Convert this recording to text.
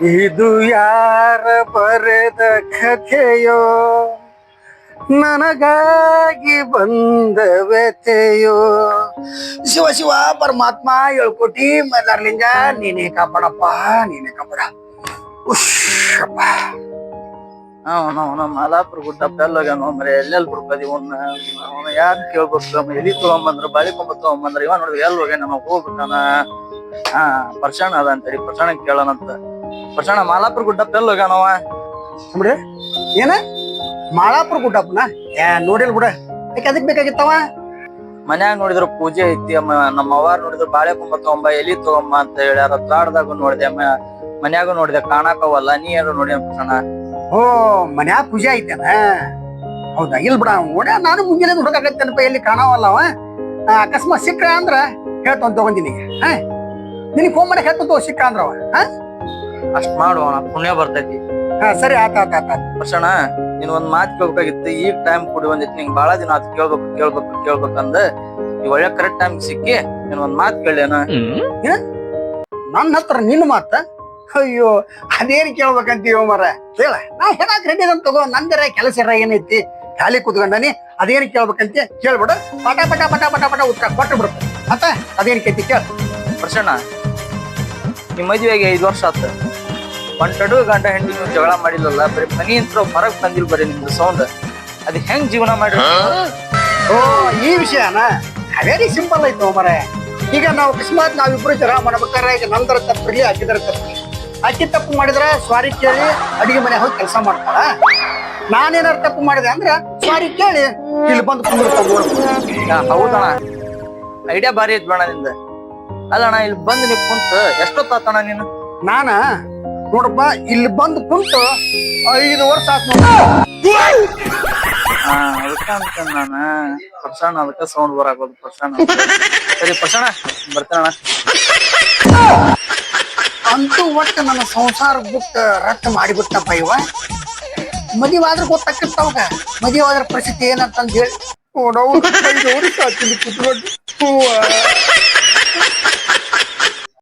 ಇದು ಯಾರ ಬರೆದ ಕಥೆಯೋ? ನನಗಾಗಿ ಬಂದ ವ್ಯಥೆಯೋ? ಶಿವ ಶಿವ, ಪರಮಾತ್ಮ ಹೇಳ್ಕೊಟ್ಟಿ ಮದರ್ಲಿಂಗ ನೀನೇ ಕಾಪಾಡಪ್ಪ, ನೀನೇ ಕಾಪಾಡ. ಉಶ್ಶಪ್ಪ ಅವನು ಅವನ ಮಾಲಾಪುರ ಗುಡ್ಡ ಬೆಲ್ಲೋಗ್ಯಾನ ಮರೆ ಎಲ್ಲೆಲ್ಲಿ ಬಿಡ್ಕದಿ ಅವ್ನ? ಅವನ ಯಾರು ಕೇಳ್ಬೇಕು ಎಲ್ಲಿ ತಗೊಂಬಂದ್ರ? ಬಾಳಿ ತಗೊಂಬಂದ್ರ? ಇವ ನೋಡಿದ್ರೆ ಎಲ್ಲಿ ಹೋಗ್ಯಾನ? ಹೋಗ್ಬಿಟ್ಟಾನ? ಹಾ ಪರ್ಷಣ ಅದ ಅಂತೇಳಿ ಕೇಳೋಣ ಕೇಳೋಣಂತ. ಪರ್ಷಣ ಮಾಲಾಪುರ ಗುಡ್ಡಪ್ಪ ಗುಡ್ಡ ಬೆಲ್ಲೋಗ್ಯಾನವ ನೋಡ್ರಿ ಏನ? ಮಾಳಾಪುರ ಗುಡ್ಡಪ್ಪನ? ಏ ನೋಡಿಲ್ ಬಿಡ. ಯಾಕೆ ಅದಕ್ಕೆ ಬೇಕಾಗಿತ್ತವ? ಮನ್ಯಾಗ ನೋಡಿದ್ರು ಪೂಜೆ ಐತಿ ಅಮ್ಮ ನಮ್ಮ ಅವ್ವಾರ ನೋಡಿದ್ರು ಬಾಳೆ ಕುಂಬ ತಗೊಂಬ ಎಲಿ ತಗೊಂಬ ಅಂತ ಹೇಳ್ಯಾರ ತಾಡದಾಗ ನೋಡಿದೆ ಮನ್ಯಾಗ ನೋಡಿದೆ ಕಾಣಕವಲ್ಲ ನೀ ಏನು ನೋಡಿ ಪರ್ಷಣ ಓ ಮನ್ಯಾಗ ಪೂಜೆ ಐತೇನ? ಹೌದಾ? ಇಲ್ ಬಿಡ ಓಡ ನಾನು ಮುಂಜಾನೆ ಹುಡುಗಾಕತ್ತೇನಪ್ಪ ಎಲ್ಲಿ ಕಾಣವಲ್ಲವ ಆ, ಅಕಸ್ಮಾತ್ ಸಿಕ್ಕ ಅಂದ್ರ ಹೇಳ್ತಂತ ತಗೊಂದಿನಿ ಹಾ? ನಿನಗೆ ಫೋನ್ ಮಾಡಿ ಹೇಳ್ತಾನ ತಗೋ ಸಿಕ್ಕ ಅಂದ್ರವ ಹಾ? ಅಷ್ಟ್ ಮಾಡು ಅವನ ಪುಣ್ಯ ಬರ್ತೈತಿ. ಹಾ ಸರಿ ಆತ ಆತ ಆತ. ಪರ್ಷಣ ನೀನ್ ಒಂದ್ ಮಾತ್ ಕೇಳ್ಬೇಕಾಗಿತ್ತು ಈಗ ಟೈಮ್ ಕೊಡಿ ಬಂದಿತ್ತು ನಿಂಗೆ ಬಹಳ ದಿನ ಆತ್ ಕೇಳ್ಬೇಕು ಕೇಳ್ಬೇಕು ಕೇಳ್ಬೇಕಂದ. ಈ ಒಳ್ಳೆ ಕರೆಕ್ಟ್ ಟೈಮ್ ಸಿಕ್ಕಿ ನೀನ್ ಒಂದ್ ಮಾತ್ ಕೇಳ್ಯಾನ ನನ್ನ ಹತ್ರ ನಿನ್ನ ಮಾತ? ಅಯ್ಯೋ ಅದೇನ್ ಕೇಳ್ಬೇಕಂತೀವ ಮರ ಹೇಳ ನಾ ಹೇಳಕ್ ರೆಡಿ ಅಂತ ತಗೋ ನಂದರ ಕೆಲಸ ಇರ ಏನೈತಿ? ಖಾಲಿ ಕೂತ್ಕೊಂಡನಿ ಅದೇನ್ ಕೇಳ್ಬೇಕಂತ ಕೇಳ್ಬಿಡು. ಪಟ ಪಟ ಪಟ ಪಟ ಪಟ ಉತ್ತರ ಕೊಟ್ಟು ಬಿಡು. ಮತ್ತ ಅದೇನ್ ಕೇಳ್ತಿ ಕೇಳ. ಪ್ರಸಣ್ಣ ನಿಮ್ಮ ಮದುವೆಗೆ ಐದ್ ವರ್ಷ ಆತ. ಒಂಟಡು ಗಂಡ ಹೆಂಡಿ ನೀವು ಜಗಳ ಮಾಡಿಲ್ಲಲ್ಲ ಬರೀ ಮನಿ ಅಂತ ಹೊರಗೆ ಬಂದಿಲ್ಲ ಬರೀ ನಿಮ್ದು ಸೌಂಡ್ ಅದ್ ಹೆಂಗ್ ಜೀವನ ಮಾಡಿ ಓ ಈ ವಿಷಯನ ವೆರಿ ಸಿಂಪಲ್ ಐತೆ ಮರೆ ಈಗ ನಾವು ಅಕಸ್ಮಾತ್ ನಾವಿಬ್ರು ಜಗಳ ಮಾಡ್ಬೇಕಾದ್ರೆ ಈಗ ನಂದರ ತಪ್ಪಿರ್ಲಿ ಅಕ್ಕಿದರ ತಪ್ಪಿರ್ಲಿ ಅಕ್ಕಿ ತಪ್ಪು ಮಾಡಿದ್ರೆ ಸ್ವಾರಿ ಕೇಳಿ ಅಡಿಗೆ ಮನೆ ಹೋಗಿ ಕೆಲಸ ಮಾಡ್ತಾಳ ನಾನೇನಾರು ತಪ್ಪು ಮಾಡಿದೆ ಅಂದ್ರೆ ಸ್ವಾರಿ ಕೇಳಿ ಇಲ್ಲಿ ಬಂದು ಕುಂದಿರ್ತಾವ ಹೌದಣ್ಣ. ಐಡಿಯಾ ಬಾರಿ ಐತ್ ಬೇಡ ನಿಂದ. ಅಲ್ಲಣ್ಣ ಇಲ್ಲಿ ಬಂದು ನೀವು ಕುಂತ ಎಷ್ಟೊತ್ತಾತಣ ನೀನು? ನಾನ? ನೋಡಪ್ಪ ಇಲ್ಲಿ ಬಂದು ಕುಂತು ಐದು ವರ್ಷ ಆತ್ ಅದಕ್ಕ ಅಂತ ನಾನ. ಅದಕ್ಕ ಸೌಂಡ್ ಬರಾಕೋದು ಪರ್ಸಣ ಸರಿ ಪರ್ಸಣ ಬರ್ತಾನ ಅಂತೂ ಒಟ್ಟು ನನ್ನ ಸಂಸಾರ ಬಿಟ್ಟು ರಟ್ಟು ಮಾಡಿಬಿಟ್ಟಪ್ಪ ಇವ. ಮದುವೆ ಆದ್ರೆ ಗೊತ್ತಾಗ್ತಿರ್ತಾವಾಗ ಮದುವೆ ಆದ್ರ ಪರಿಸ್ಥಿತಿ ಏನಂತಂದ್ ಹೇಳಿ. ಓಡೋ ಐದು ವರ್ಷ ಆತ್ ಕುತ್ಕೊಂಡು. ಹೂವ.